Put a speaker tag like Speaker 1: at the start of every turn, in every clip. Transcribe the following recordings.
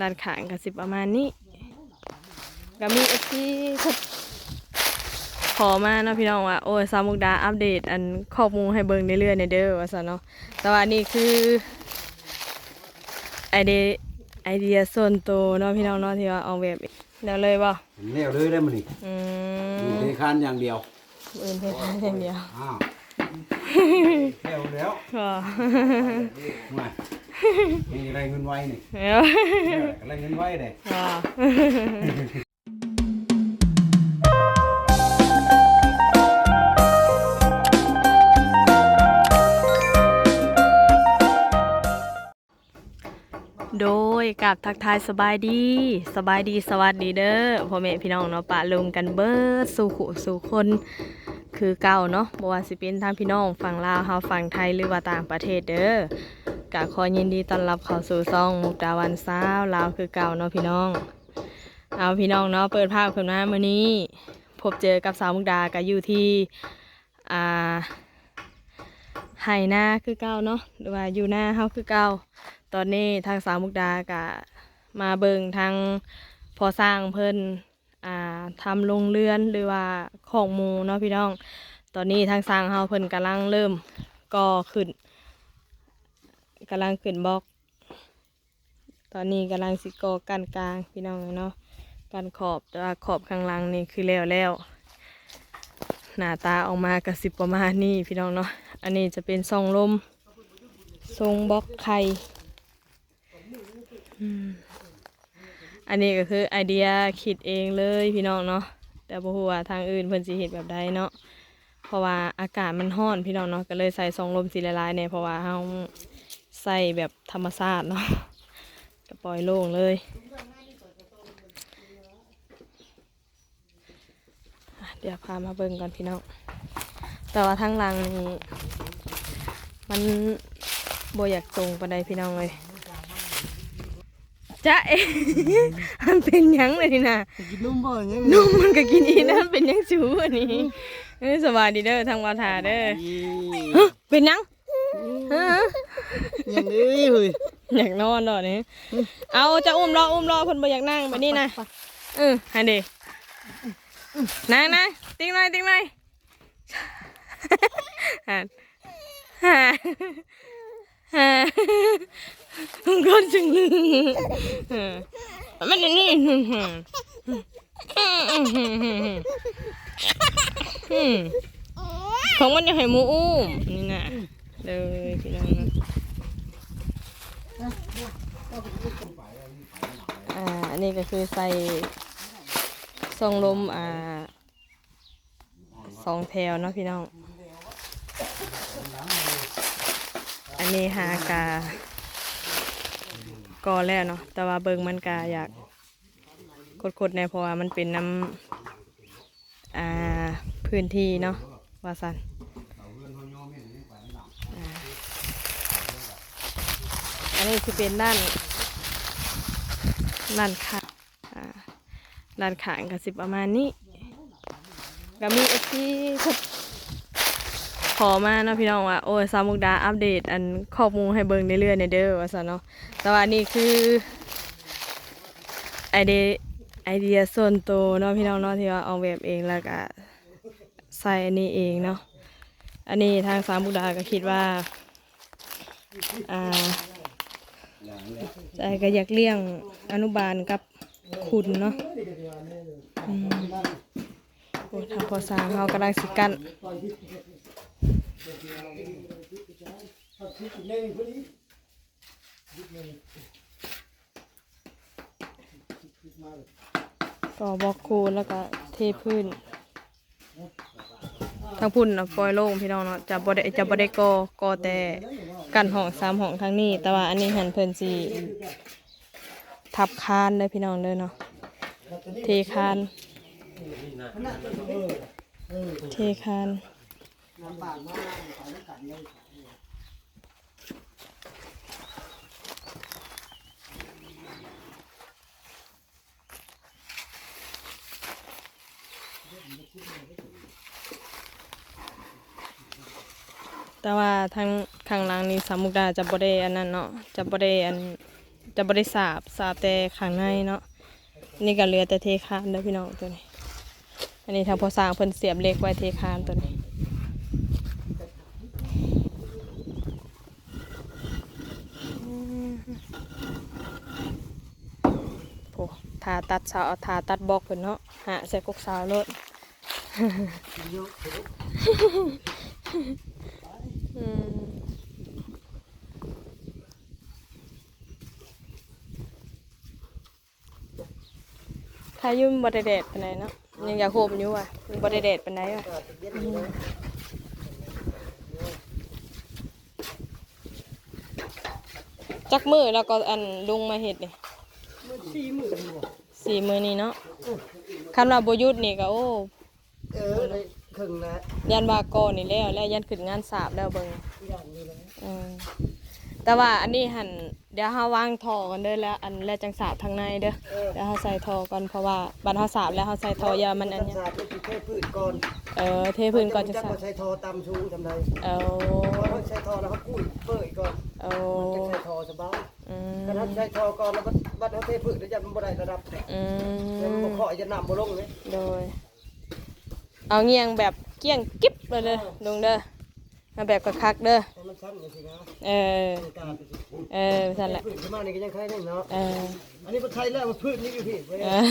Speaker 1: ด้านข้างก็สิประมาณนี้ก็มีเอฟซีขอมาเนาะพี่น้องว่าโอ้ยสาวมุกดาอัปเดต อันข้อมูลให้เบิ่งเรื่อยๆในเด้อว่าซะเนาะแต่ว่านี่คือไอเดียไอเดียส่วนตัวเนาะพี่น้องเนาะที่ว่าเอาแบบแล้วเลยบ่
Speaker 2: เลี้ยวเลยได้มันนี่
Speaker 1: อื
Speaker 2: มี
Speaker 1: ม
Speaker 2: เทคานอย่างเดียว
Speaker 1: อื่นเพื่อนอย่างเดียว
Speaker 2: อ้าว เลี้ยวแล้ว
Speaker 1: ก็
Speaker 2: มามีอะไรเงินไว้นี่
Speaker 1: แล้ว
Speaker 2: เอออะไรเงินไว้เลย
Speaker 1: ก็โดยกับทักทายสบายดีสบายดีสวัสดีเด้อพ่อแม่พี่น้องเนาะปะลงกันเบิดสู่ขุสู่คน คือเก่าเนาะบ่ว่าสิเป็นทางพี่น้องฝั่งลาวเฮาฝั่งไทยหรือว่าต่างประเทศเด้อกะขอยินดีต้อนรับเข้าสู่ซ่องมุกดาวันสาวลาวคือเก่าเนาะพี่น้อง เอาพี่น้องเนาะเปิดภาพขึ้นมามื้อนี้ พบเจอกับสาวมุกดาก็อยู่ที่อ่าไหนาคือเก่าเนาะหรือว่าอยู่หน้าเฮาคือเก่าตอนนี้ทางสาวมุกดากะมาเบิงทางพอสร้างเพิ่นอ่า ทำโรงเรือนหรือว่าของหมูเนาะพี่น้อง ตอนนี้ทางสร้างเฮาเพิ่นกำลังเริ่มก่อขึ้นกำลังขึ้นบล็อก ตอนนี้กำลังสิก่อกันกลางพี่น้องเนาะกันขอบแต่ว่าขอบข้างล่างนี่คือแล้วแล้วหน้าตาออกมากระสิบประมาณนี้พี่น้องเนาะ อันนี้จะเป็นซองลมทรงบล็อกไข่ อันนี้ก็คือไอเดียคิดเองเลยพี่น้องเนาะแต่บ่ฮู้ว่าทางอื่นเพิ่นสิเฮ็ดแบบใดเนาะเพราะว่าอากาศมันร้อนพี่น้องเนาะก็เลยใส่ซองลมสีละลายเนี่ยเพราะว่าเฮาใส่แบบธรรมชาติเนาะก็ปล่อยโล่งเลยเดี๋ยวพามาเบิ่งก่อนพี่น้อง แต่ว่าทางลังนี่มันบ่อยากตรงปานใดพี่น้องเลย จ้าเอ๋มันเป็นหยังเลยนี่นะ
Speaker 2: กินนุ่มบ่อย่างเงี้ย
Speaker 1: นุ่มมันก็กินอีนะมันเป็นหยังชูอันนี้เอ้ยสวัสดีเด้อทางวาทาเด้อฮะเป็นหยังฮะ
Speaker 2: อย่างนี้เฮ้ย
Speaker 1: อยากนอนดอกนี้เอาจะอุ้มรออุ้มรอคนบ่อยากนั่งแบบนี้นะเออให้เด็นั่งนะติ้งหน่อยติ้งหน่อยฮ่าฮ่าฮ่า ก็จึงมันอันนี่อืมของมันจะให้มูอุ้มนี่นะเลยพี่น้องนะอ่าอันนี้ก็คือใส่ทรงลมอ่าสองแถวเนาะพี่น้อง อันนี้หากา กอแล้วเนาะแต่ว่าเบิงมันกาอยากกดๆในเพราะว่ามันเป็นน้ำอ่าพื้นที่เนาะว่าสันอันนี้คือเป็นด้านด้านข้างด้านข้างก็สิประมาณนี้ก็มีเอฟซีข อมาเนาะพี่น้องว่าโอ้ยสาวมุกดาอัปเดต อันข้อมูลให้เบิ่งเรื่อยๆในเด้อว่าซะเนาะแต่ว่านี่คือไอเดียไอเดียส่วนตัวเนาะพี่น้องเนาะที่ว่าเอาแบบเองแล้วก็ใส่อันนี้เองเนาะอันนี้ทางสาวมุกดาก็คิดว่าอ่าใจก็อยากเลี้ยงอนุบาลกับคุณเนาะอืมโอ้ทางพอสามเรากำลังสิกัน ต่อบล็อกคูณแล้วก็เทพื้นทางพุ่นนะปล่อยโล่งพี่น้องเนาะจะบ่ได้จะบ่ได้กอกอแต่กันห้องสามห้องทางนี้ แต่ว่าอันนี้หันเพิ่นสิทับคานเลยพี่น้องเลยเนาะเทคานเทคาน แต่ว่าทางข้างหล่างนี้สามมุกดาจะบ่ได้อันนั้นเนาะจะบ่ได้อันจะแต่บริสาบสาบแต่ข้างในเนาะนี่ก็เหลือแต่เทคานเด้อพี่น้องตัวนี้ อันนี้ทางพอสร้างเพิ่นเสียบเหล็กไว้เทคานตัวนี้โอ้ทาตัดเสาเอาทาตัดบอกเพิ่นเนาะหาใส่กกสาวรถอืมถ้ายุ่มนบไดเดดปานใดเนาะยังอยากโฮมอยู่อะมันบไดเดดปานใดอะจักมือแล้วก็อันลุงมาเห็ดนี่
Speaker 3: สี่มือ
Speaker 1: สี่มือนี่เนาะคันว่าบ่หยุดนี่ก็โอ้
Speaker 3: เออได้ครึ่งนะ
Speaker 1: ยันว่าก่อนนี่แล้วแล้วยันขึ้นงานสาบแล้วเบิ่ง
Speaker 3: อย่างนี้เลย
Speaker 1: อืมแต่ว่าอันนี้หันเดี๋ยวเฮาวางท่อกันเด้อแล้ว อันแล้วจังสาบทางในเด้อ
Speaker 3: เออ
Speaker 1: เดี๋ยวเฮาใส่ท่อก่อนเพราะว่าบัดเฮาสาบแล้วเฮาใส่ท่อยามันอันเนี้ย
Speaker 3: ศาสตร์ก็คือแค่พืชก่อน
Speaker 1: เออเทพื้นก่อนจะ
Speaker 3: จะ
Speaker 1: สาบ
Speaker 3: ใช้ทอตำชูงทำได
Speaker 1: เอา
Speaker 3: พอเขาใช้ทอแล้วเขากุ้ยเปิดก่อน
Speaker 1: เอา
Speaker 3: จะใช้ทอสบาย
Speaker 1: อืม
Speaker 3: ถ้าใช้ทอก่อนแล้วบัดบัดเขาเทพืชแล้วจะมันบ่ได้ระดับ
Speaker 1: อื
Speaker 3: แล้วมัน
Speaker 1: ม
Speaker 3: บ่เคาะจะน้ำบ่ลงเลย
Speaker 1: โดย เอาเงียงแบบเกี้ยงกิ๊บเลยเด้อลงเด้อเอาแบบคักๆเด้อ
Speaker 3: ให้มันชั้นอย่างสินะ
Speaker 1: เออ
Speaker 3: ในการไปสิ
Speaker 1: เออสั่นแหละ
Speaker 3: พืชขึ้นมานี่ก็ยังใช้ได้เนาะ
Speaker 1: เออ
Speaker 3: อันนี้มันใช้แล้วมันพืชนี่อยู่พี่ไว้
Speaker 1: เออ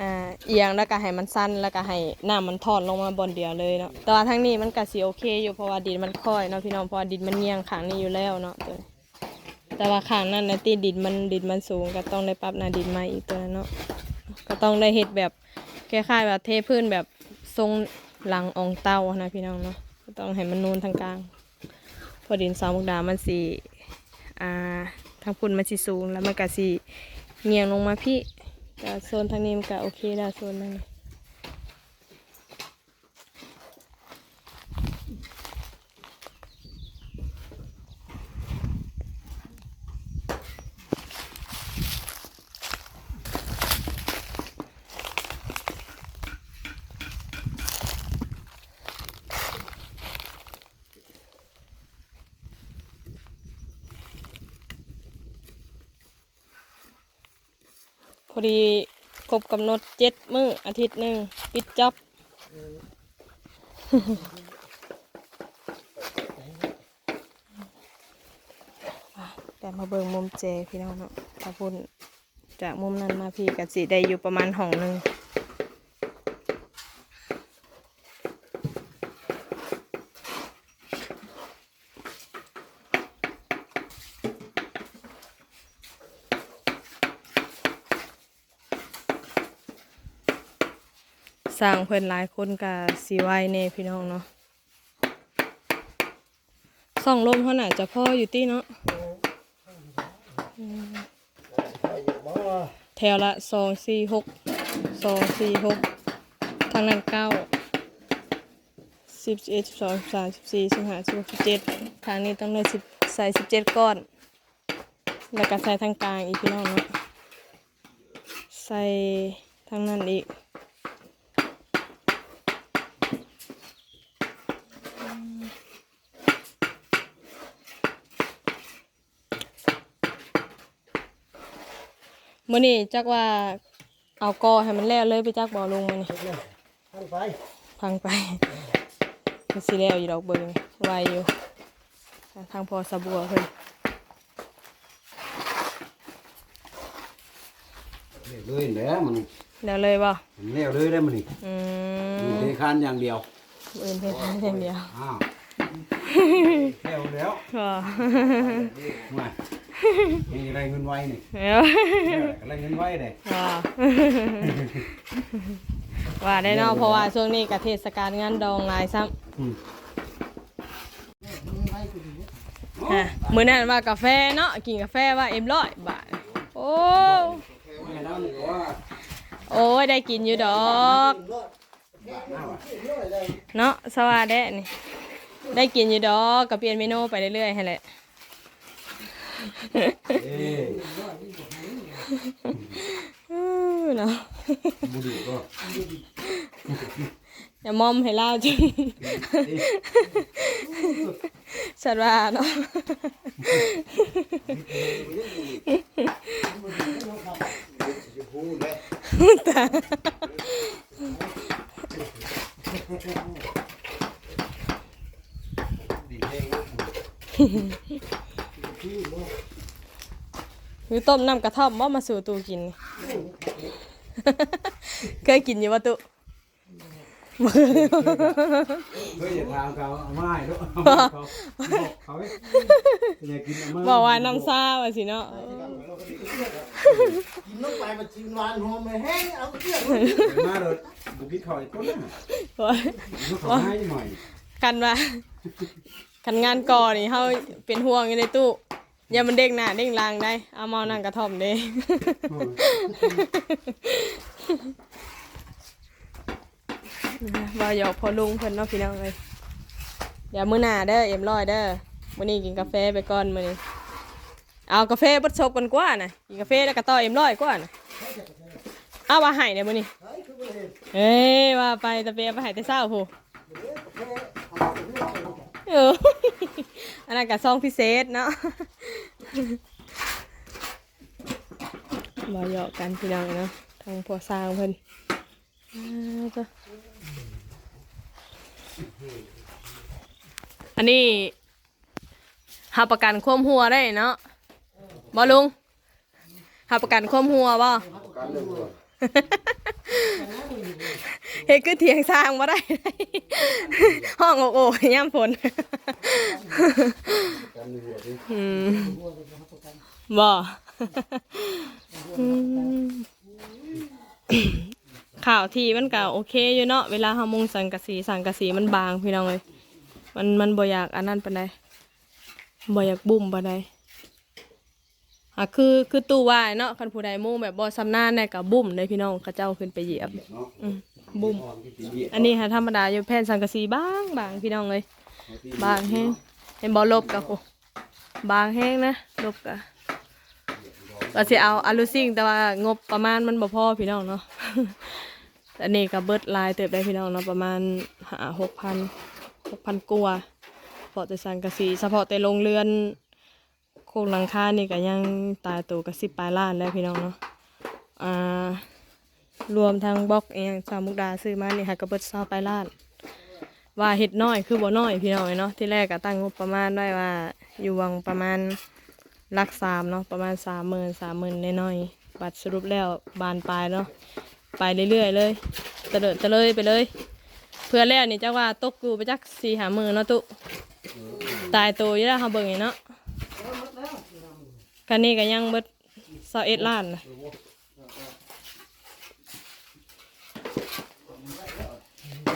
Speaker 1: อ่าเอียงแล้วก็ให้มันสั้นแล้วก็ให้น้ำมันทอดลงมาบนเดียวเลยเนาะแต่ว่าทั้งนี้มันก็สิโอเคอยู่เพราะว่าดินมันค่อยเนาะพี่น้องเพราะว่าดินมันเงียงขางนี้อยู่แล้วเนาะตัวนี้ แต่ว่าขางนั้นนะตีดินมันดินมันสูงก็ต้องได้ปรับหนาดินใหม่อีกตัวนั้นเนาะก็ต้องได้เฮ็ดแบบคล้ายๆแบบเทพื้นแบบทรงหลังอองเต้านะพี่น้องเนาะก็ต้องให้มันนูนทางกลาง พอดินสาวมุกดามันสีอ่าทางพุ่นมันสิสูงแล้วมันก็สิเงียงลงมาพี่แต่โซนทางนี้มันก็โอเคแล้วโซนนั้น ดีครบกำหนดเจ็ดมื้ออาทิตย์หนึ่งปิดจ็อบแต่มาเบิ่งมุมเจพี่น้องเนาะถ้าพุ่นจากมุมนั้นมาพี่กับสีได้อยู่ประมาณห้องหนึ่ง สร้างเพิ่นหลายคนกับสีไว้เน่พี่น้องเนาะส่องลมเขาน่าจะพ่ออยู่ที่เนาะ
Speaker 3: บ่
Speaker 1: แถวละสองสี่หกสองสี่หกทางนั้นเก้าสิบเอ็ดสิบสองสิบสามสิบสี่สิบห้าสิบหกสิบเจ็ดทางนี้ต้องได้สิบใส่สิบเจ็ดก้อน แล้วก็ใส่ทางกลางอีกพี่น้องเนาะใส่ทางนั้นอีก มื่อนี้จักว่าเอากอให้มันแล้วเลยไปจักบ่อลงมานี่
Speaker 3: ทางไป
Speaker 1: พังไปมันสิแล้วอยู่ดอกเบิงไวอยู่ทางพอสะบัวเพิ่น
Speaker 2: เลี้ยวเลยแล้วมัน
Speaker 1: แล้วเลยบ่
Speaker 2: มันเลี้ยวเลยได้มันนี่
Speaker 1: อื
Speaker 2: มี
Speaker 1: ม
Speaker 2: เทคานอย่างเดียว
Speaker 1: เอื่นเพิ่นอย่างเดียว
Speaker 2: อ้าวเลี้ยวแล้ว
Speaker 1: ก็
Speaker 2: มามีอะไรเงินไว้นี่
Speaker 1: แล้ว
Speaker 2: อะไรเงินไว้เลย
Speaker 1: ก็ว่าได้เนาะเพราะว่าช่วงนี้ก็เทศกาลงานดองหลายซ้ำ
Speaker 2: อืม
Speaker 1: ฮะมื้อนั้นว่ากาแฟเนาะกินกาแฟว่าเอ็มร้อยบาทโอ้
Speaker 2: แม่น้ำนี่ก็ว่า
Speaker 1: โอ้ยได้กินอยู่ดอกเนาะสวัสดีนี่ได้กินอยู่ดอกก็เปลี่ยนเมนูไปเรื่อยๆให้แหละ
Speaker 2: เอ้ย
Speaker 1: เนาะ
Speaker 2: บุหรี่ก็
Speaker 1: อย่ามอมให้ล่าจริฉันว่าเนาะตา
Speaker 2: ดีแห้
Speaker 1: คือต้มน้ำกระท่อมว่ามาสู่ตูกิน เคยกินอยู่ว่าตุ
Speaker 2: เฮ้ยอย่าถามเขาเอาไม้ลูกเอาไม้เขาบอกเขาให้อย่ากินเอาไม้
Speaker 1: บอกว่าน้ำซาว่าสิเนาะ
Speaker 3: กินลงไปมันชิมหวานหอมไม่แห้งเอาเกลือ
Speaker 2: เดี๋ยวมาเลยบุกินเขาอีกต้นน่ะ
Speaker 1: ว่า
Speaker 2: ลูกเขาให้หน่อย
Speaker 1: กันว่า กันงานก่อนี่เฮาเป็นห่วงอยู่ในตู้อย่ามันเด้งหน้าเด้งหลางได้ เอาเมานั่งกระท่อมเด้ ว่าหยอกพอลุงเพิ่นเนาะพี่น้องเลยเดี๋ยวมื้อหน้าเด้อเอ็มร้อยเด้อมื้อนี้กินกาแฟไปก่อนมื้อนี้เอากาแฟบดซบกันกว่าน่ะกินกาแฟแล้วก็ต่อเอ็มร้อยกว่าน่ะเอาว่าให้เด้อมื้อนี้
Speaker 3: เฮ้ยคือบ่เห็น
Speaker 1: เอ้ยว่าไปตะเปียไปให้แต่เช้าพู
Speaker 3: เออ
Speaker 1: อันนั้นก็ซองพิเศษเนาะบ่หยอกกันพี่น้องเนาะทางพ่อสร้างเพิ่นจ้ะอันนี้หาประกันควมหัวได้เนาะบ่ลุงหาประกันควมหัวบ่ เฮ็ดคือเถียงสร้างบ่ได้ ห้องโอ้โอ้ย่ำฝนอืมบ่ข่าวทีมันก็โอเคอยู่เนาะเวลาเฮามุงสังกะสีสังกะสีมันบางพี่น้องเลยมันมันบ่อยากอันนั้นปานใดบ่อยากบุ่มปานใด อะคือคือตู้วายเนาะคันผู้ใดมุงแบบบ่สำนานได้ก็บุ่มเลยพี่น้องเขาเจ้าขึ้นไปเหยียบอืมบุ่มอันนี้ค่ะธรรมดาอยู่แผ่นสังกะสีบางบางพี่น้องเลยบางแห้งเห็นบอลบกับโบางแห้งนะลบกะก็สิเอาอลูซิงแต่ว่างบประมาณมันบ่พอพี่น้องเนาะอันนี้ก็เบิดลายเติบได้พี่น้องเนาะประมาณหาหกพันหกพันกว่าเฉพาะแต่สังกะสีเฉพาะแต่โรงเรือน โครงหลังคานี่ก็ยังตายตัวกับสิบปลายล้านแล้วพี่น้องเนาะอ่ารวมทั้งบล็อกเองสามมุกดาซื้อมานี่ค่ะก็เบิดเศร้าปลายล้าน ว่าเห็ดน้อยคือบ่น้อยพี่น้อยเนาะที่แรกก็ตั้งงบประมาณไว้ว่าอยู่วังประมาณลักสามเนาะประมาณสามหมื่นสามหมื่นน้อยๆบัตรสรุปแล้วบานปลายเนาะไปเรื่อยๆเลยเตลิดตะเลยไปเลย เพื่อแล้วนี่จักว่าตกกูไปจักสี่หาหมื่นเนาะตุตายตัวอยู่แล้วเขาเบิ่งนี่เนาะ คันนี้ก็ยังเบิดสาเอ็ดล้านนะ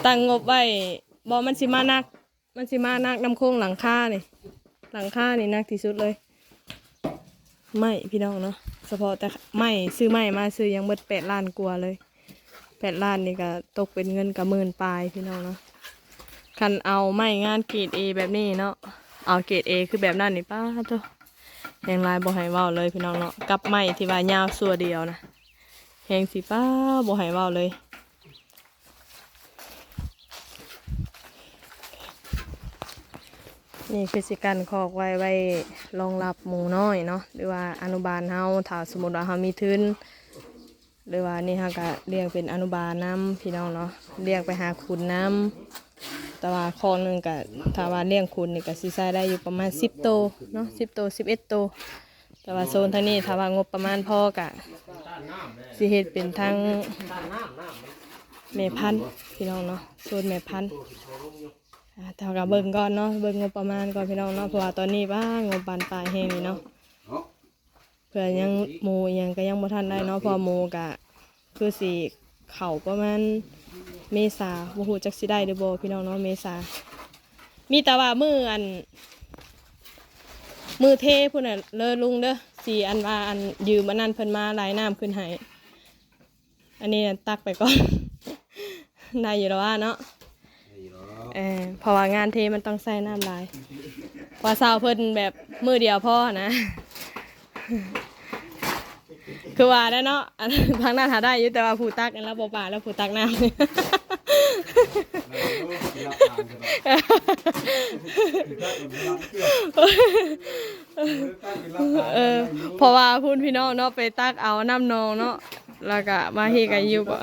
Speaker 1: ตั้งงบไว้บอมันสิมานัก มันสิมานักน้ำโค้งหลังคานี่ หลังคานี่นักที่สุดเลยไม่พี่น้องเนาะเฉพาะแต่ไม่ซื้อไม่มาซื้อยังเบิดแปดล้านกว่าเลยแปดล้านนี่ก็ตกเป็นเงินกับหมื่นปลายพี่น้องเนาะคันเอาไม่งานเกรดเอแบบนี้เนาะเอาเกรดเอคือแบบนั้นนี่ป้าเจ้า แหงลายบ่ให้เว้าเลยพี่น้องเนาะกับไม่ที่ว่ายาวสัวเดียวนะแหงสิป้าบ่ให้เว้าเลยนี่คือสิกันคอกไว้ไว้รองรับหมูน้อยเนาะหรือว่าอนุบาลเฮาถ้าสมมติว่าเฮามีทุนหรือว่านี่เฮาก็เลี้ยงเป็นอนุบาลน้ำพี่น้องเนาะเลี้ยงไปหาคุณน้ำ แต่ว่าคอหนึ่งก็ถ้าว่าเลี้ยงคุณนี่ก็สิใช้ได้อยู่ประมาณ 10 โตวเนาะ10 โตว11 โตวแต่ว่าโซนทางนี้ถ้าว่างบประมาณพอก็สิเฮ็ดเป็นทางแม่พันธุ์พี่น้องเนาะโซนแม่พันธุ์อ่าแต่เราก็เบิ่งก่อนเนาะเบิ่งงบประมาณก่อนพี่น้องเนาะเพราะว่าตอนนี้บ้างงบบานปลายแห้งนี่เนาะ
Speaker 2: เนาะ
Speaker 1: เพื่อยังหมูยังก็ยังบ่ทันได้เนาะพอหมูกะคือสิเข้าประมาณ เมษาบ่ฮู้จักสิได้หรือบ่พี่น้องเนาะเมษา มีแต่ว่ามืออัน มือเทพุ่นน่ะเลยลุงเด้อสีอันว่าอันยืมอันนั้นเพิ่นมาลายน้ำขึ้นให้อันนี้น่ะตักไปก่อน ได้อยู่แล้วว่าเนาะ
Speaker 2: นี่เนาะ
Speaker 1: เออเพราะว่างานเทมันต้องใส่น้ำลายเพอสาวเพิ่นแบบมือเดียวพ่อนะ คือว่าได้เนาะอันทางนั้นหาได้อยู่แต่ว่าผู้ตักอันแล้วบ่ป่าแล้วผู้ตักน้ำเออเพราะว่าพูดพี่น้องเนาะไปตักเอาน้ำนองเนาะแล้วก็มาเฮกันอยู่บ่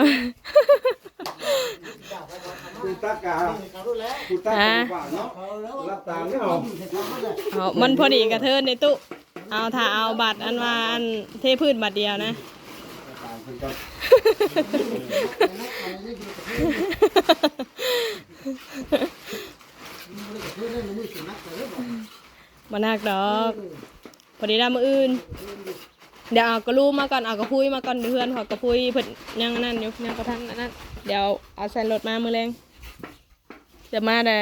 Speaker 2: กูตักกา
Speaker 3: เขารู้แล้ว
Speaker 2: กูตักกาฝากเนาะ
Speaker 3: เขาแล้ว
Speaker 2: รับตามไม่เอา
Speaker 1: เอามันพอดีกับเธอในตู้ เอาถ้าเอาบัตรอันว่าอันเทพื้นบัตรเดียวนะ
Speaker 2: ตามา
Speaker 1: นักดอกพอดีได้มืออื่น เดี๋ยวเอากระลูมาก่อนเอากระพุ้ยมาก่อนเพื่อนขอกระพุ้ยเพิ่นยังนั่นอยู่ยังกระทันนนั่นเดี๋ยวเอาใส่รถมามือแรงเดี๋ยวมาแต่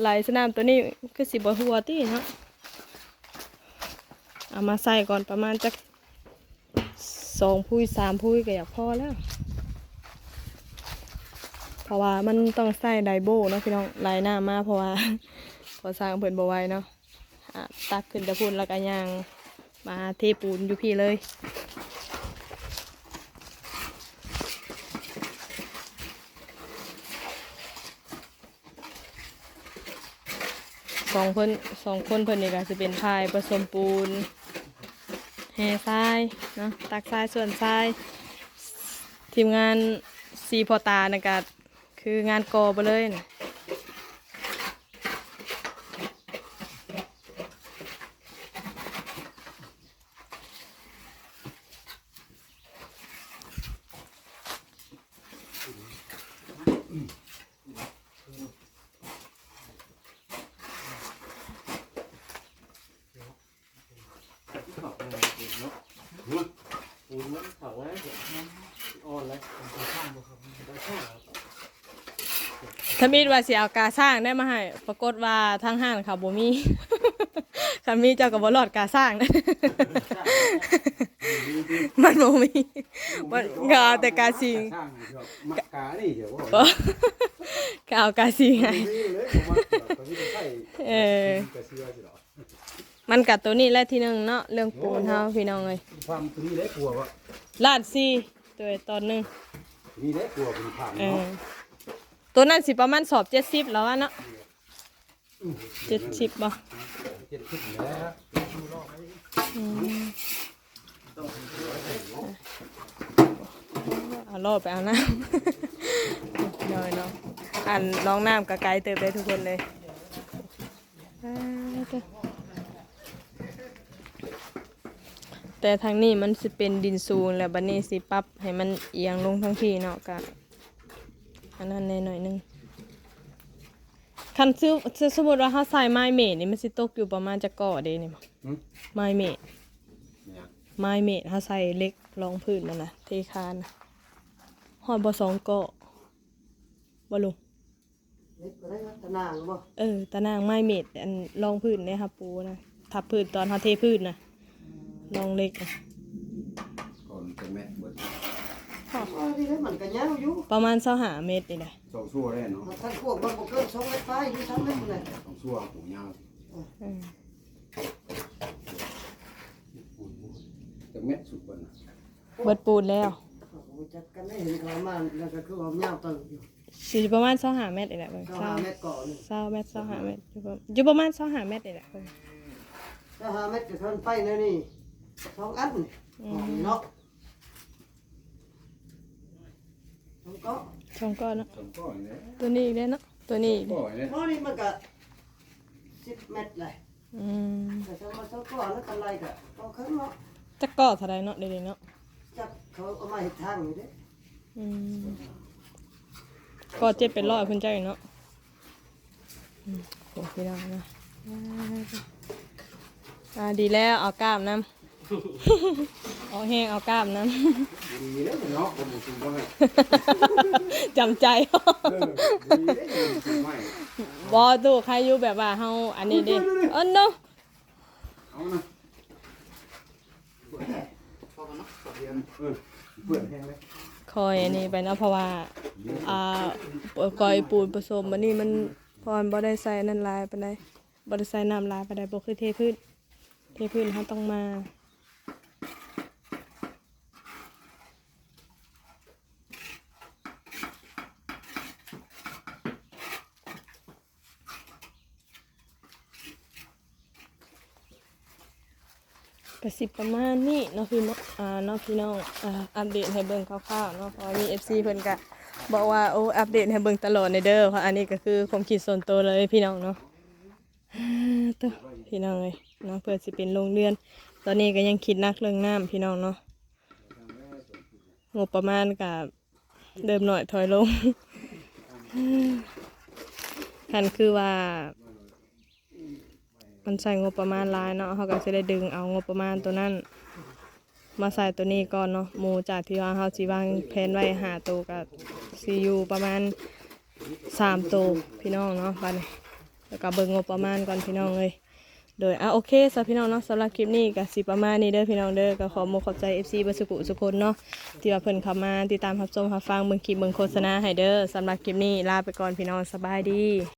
Speaker 1: ไหลสนามตัวนี้คือสิบหัวตีเนาะ เอามาใส่ก่อนประมาณจักสองพุ้ยสามพุ้ยก็อยากพอแล้ว เพราะว่ามันต้องใส่ไดโบเนาะพี่น้องไหลหน้ามากเพราะว่าพอสร้างเพิ่นบ่ไหวเนาะอะตักขึ้นต่พุ่นแล้วก็ย่างมาเทปูนอยู่พี่เลยสองคนสองคนเพิ่นนี่ก็จะเป็นพายผสมปูน แห่ทรายเนาะตักทรายส่วนทราย ทีมงานซีพอตานะก็คืองานกอไปเลยนะ
Speaker 3: ปูนมันเขาไว้อ่อนเลย
Speaker 1: ถ้ามีดว่าสิเอากาสร้างได้มาให้ ปรากฏว่าทางห้างเขาบ่มีคันมีเจ้าก็บ่รอดกาสร้างนะมันบ่มีมันก็เอาแต่กาสิง
Speaker 2: สร้างให้ชอบมักกานี่เดี๋ยวว่า
Speaker 1: ก็เอากาสิงให้
Speaker 2: มีเลยผมว่าตอนนี้จะใส่
Speaker 1: เออ
Speaker 2: กระเสือสิหรอ
Speaker 1: มันกัดตัวนี้แหละที่หนึงเนาะเรื่องปูนเฮาพี่น้องเอ้ย
Speaker 2: ความตัวนี้ได้กลัววะ
Speaker 1: ลาดซี่ตัวตอนหนึง
Speaker 2: มีได้กลัวเป็นผ่าน
Speaker 1: เอ
Speaker 2: เนาะ
Speaker 1: อ ตัวนั้นสิประมาณสอบ70แล้วอะเนาะ70บ่
Speaker 2: เจ็ดสิบแล้ว
Speaker 1: เอาโลดไปเอาน้ำน้อยเนาะอันน้องน้ำกับไกลเติบได้ทุกคนเลยแต่ทางนี้มันสิเป็นดินซูนแล้วบัดนี้สิปับให้มันเอียงลงทั้งทีเนาะกะ อันนั้นแน่หน่อยหนึงคันซื้อซื้อสมมติว่าถ้าใส่ไม้เมดนี่มันสิตกอยู่ประมาณจะก่อเดนี่มั้ง
Speaker 2: หืม
Speaker 1: ไม้เมด
Speaker 2: เนี่ย
Speaker 1: ไม้เมดถ้าใส่เล็กรองพื้นนั่นนะเทคานนะหอดบสองเกาะบ่ลุง
Speaker 3: เล็กก็ได้ตะนางบ่
Speaker 1: เออตะนางไม้เมดอันรองพื้นเนี่ยครับปูนะทับพื้นตอนเขาเทพื้นนะรองเล็กนะ
Speaker 2: ก่อนเป็นแม่ เบิด
Speaker 3: อ๋อที่ได้มันก็ยาวอยู่
Speaker 1: ประมาณเสาหาเมตรนี่แหละ
Speaker 2: สองชั่วได้เนาะ
Speaker 3: ท่านพวกมันบ่เกิน2เมตรไปอยู่ทั้งนั้นเลย
Speaker 2: สองชั่วหูยาว
Speaker 1: เออ
Speaker 2: แต่เม็ดสุดกว่านะ
Speaker 1: เบิดปูนแล้ว
Speaker 3: เขาจัดกันได้เห็นเขามาแล้วก็คือว่ายาวตึงอยู่
Speaker 1: สิประมาณเสาหาเมตรนี่แหละเบิ่ง
Speaker 3: ก็
Speaker 1: เสา
Speaker 3: 5เมตรก่อนนี่
Speaker 1: เสาเมตรเสาหาเมตรอยู่ประอยู่ประมาณเสาหาเมตรนี่แหละเบิ่ง
Speaker 3: ถ้า5เมตรก็เพิ่นไปแนวนี้สองอันนี่เนาะมัน ก็
Speaker 1: ช่องก้อนเนาะ
Speaker 2: สองก้อนเนี่ย
Speaker 1: ตัวนี้อีกแล้วเนาะตัวนี้อีก
Speaker 2: ก้อนเนี่ย
Speaker 3: เพราะนี่มันก็สิบเมตรเลย
Speaker 1: อืม
Speaker 3: แต่ถ้ามาเท่าก่อนแล้วกันไรก็ต้องขึ้นเนาะ
Speaker 1: จะก่อเท่าไรเนาะเดี๋ยวนี้เนาะ
Speaker 3: จับเขาเอามาเห็ดทางอยู่เด้
Speaker 1: อืมก็เจ็บเป็นร้อยคุณเจ้าอยู่เนาะอืมโอ้พี่น้องนะอ่าดีแล้วเอากล้ามน้ำ เอาแห้งเอากล้ามน้
Speaker 2: ดีแล้วเนาะผมสูงว่าไงำ
Speaker 1: จำใจ
Speaker 2: เออดีแล้วผมสูงไม่
Speaker 1: บอตู้ใครอยู่แบบว่าเฮาอันนี้ดิเออเนาะ
Speaker 2: เอานะเรียนเออเปื่อนแห้งเลย
Speaker 1: คอยอันนี้ไปเนาะเพราะว่าอ่าคอยปูนผสมมันนี่มันพรบ่ได้ใส่นั่นหลายปานใดบ่ได้ใส่น้ำหลายปานใดบ่คือเทพื้นเทพื้นเฮาต้องมา สิประมาณนี้เนาะพี่น้องอ่าเนาะพี่น้องอ่าอัปเดตให้เบิ่งคร่าวๆเนาะเพราะว่ามี FC เพิ่นก็บอกว่าโอ้อัปเดตให้เบิ่งตลอดในเด้อเพราะอันนี้ก็คือความคิดส่วนตัวเลยพี่น้องเนาะตัวพี่น้องเลยเนาะเพื่อสิเป็นโรงเรือน ตอนนี้ก็ยังคิดนักเรื่องน้ำพี่น้องเนาะงบประมาณกับเดิมหน่อยถอยลงคันคือว่า มันใส่งบประมาณหลายเนาะเขาก็จะได้ดึงเอางบประมาณตัวนั้น มาใส่ตัวนี้ก่อนเนาะหมูจากที่ว่าเขาสิวางแผนไว้หาตัวกับซียูประมาณสามตัวพี่น้องเนาะบัดนี้แล้วก็เบิ่งงบประมาณก่อนพี่น้องเลยโดยอะโอเคสำหรับพี่น้องเนาะสำหรับคลิปนี้ก็สิประมาณนี้เด้อพี่น้องเด้อก็ขอโมขอบใจ FC เบอร์สุกุสุคนเนาะที่ว่าเพิ่นเข้ามาติดตามรับชมรับฟังเบิ่งคลิปเบิ่งโฆษณาให้เด้อสำหรับคลิปนี้ลาไปก่อนพี่น้องสบายดี